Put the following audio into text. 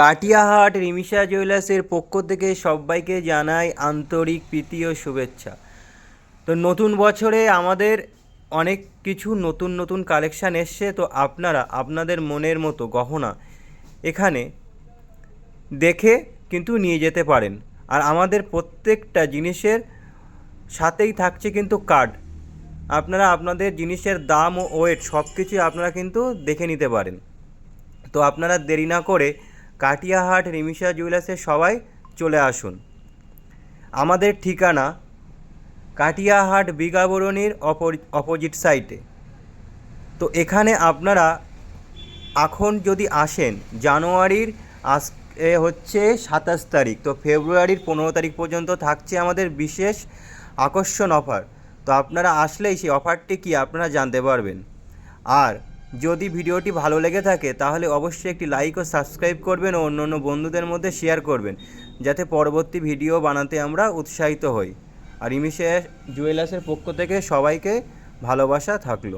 কাটিয়াহাট রিমিশা জুয়েলার্সের পক্ষ থেকে সবাইকে জানাই আন্তরিক প্রীতি ও শুভেচ্ছা। তো নতুন বছরে আমাদের অনেক কিছু নতুন নতুন কালেকশান এসছে, তো আপনারা, আপনাদের মনের মতো গহনা এখানে দেখে কিন্তু নিয়ে যেতে পারেন। আর আমাদের প্রত্যেকটা জিনিসের সাথেই থাকছে কিন্তু কার্ড। আপনারা আপনাদের জিনিসের দাম ও ওয়েট সব কিছুই আপনারা কিন্তু দেখে নিতে পারেন। তো আপনারা দেরি না করে কাটিয়াহাট, রিমিশা জুয়েলার্সে সবাই চলে আসুন। আমাদের ঠিকানা কাটিয়াহাট বিগাবরণীর অপোজিট সাইটে। তো এখানে আপনারা এখন যদি আসেন, জানুয়ারির আজ হচ্ছে সাতাশ তারিখ, তো ফেব্রুয়ারির পনেরো তারিখ পর্যন্ত থাকছে আমাদের বিশেষ আকর্ষণ অফার। তো আপনারা আসলেই সেই অফারটি কি আপনারা জানতে পারবেন। আর যদি ভিডিওটি ভালো লেগে থাকে, তাহলে অবশ্যই একটি লাইক ও সাবস্ক্রাইব করবেন ও অন্য বন্ধুদের মধ্যে শেয়ার করবেন, যাতে পরবর্তী ভিডিও বানাতে আমরা উৎসাহিত হই। আর ইমিশে জুয়েলার্সের পক্ষ থেকে সবাইকে ভালোবাসা থাকল।